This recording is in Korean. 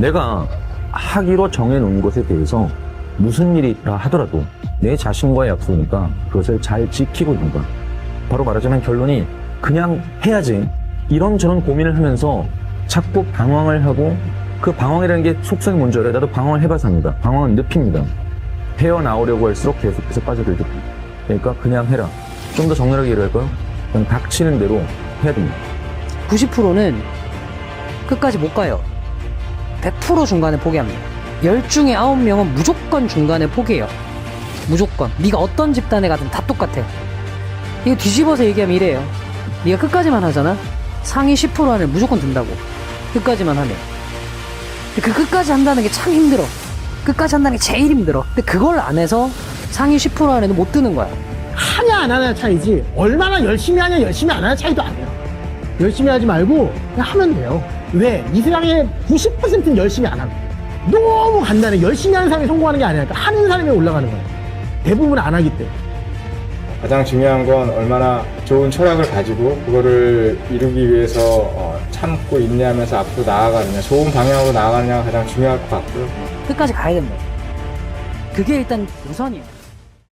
내가 하기로 정해놓은 것에 대해서 무슨 일이라 하더라도 내 자신과의 약속이니까 그것을 잘 지키고 있는 거야. 바로 말하자면 결론이 그냥 해야지. 이런저런 고민을 하면서 자꾸 방황을 하고 그 방황이라는 게 속성이 뭔지 알아요? 나도 방황을 해봐서 합니다. 방황은 늪입니다. 헤어나오려고 할수록 계속해서 됩니다. 그러니까 그냥 해라. 좀더 적나라하게 얘기할까요? 그냥 닥치는 대로 해야 됩니다. 90%는 끝까지 못 가요. 100% 중간에 포기합니다. 10중에 9명은 무조건 중간에 포기해요. 무조건. 네가 어떤 집단에 가든 다 똑같아. 이거 뒤집어서 얘기하면 이래요. 네가 끝까지만 하잖아? 상위 10% 안에 무조건 든다고. 끝까지만 하면. 그 끝까지 한다는 게 참 힘들어. 끝까지 한다는 게 제일 힘들어. 근데 그걸 안 해서 상위 10% 안에는 못 드는 거야. 하냐 안 하냐 차이지 얼마나 열심히 하냐 열심히 안 하냐 차이도 아니야 열심히 하지 말고 그냥 하면 돼요 왜? 이 세상에 90%는 열심히 안 하고 너무 간단해 열심히 하는 사람이 성공하는 게 아니라 하는 사람이 올라가는 거야 대부분 안 하기 때문에 가장 중요한 건 얼마나 좋은 철학을 가지고 그거를 이루기 위해서 어, 참고 인내하면서 앞으로 나아가느냐, 좋은 방향으로 나아가느냐가 가장 중요할 것 같고요. 끝까지 가야 된다. 그게 일단 우선이에요.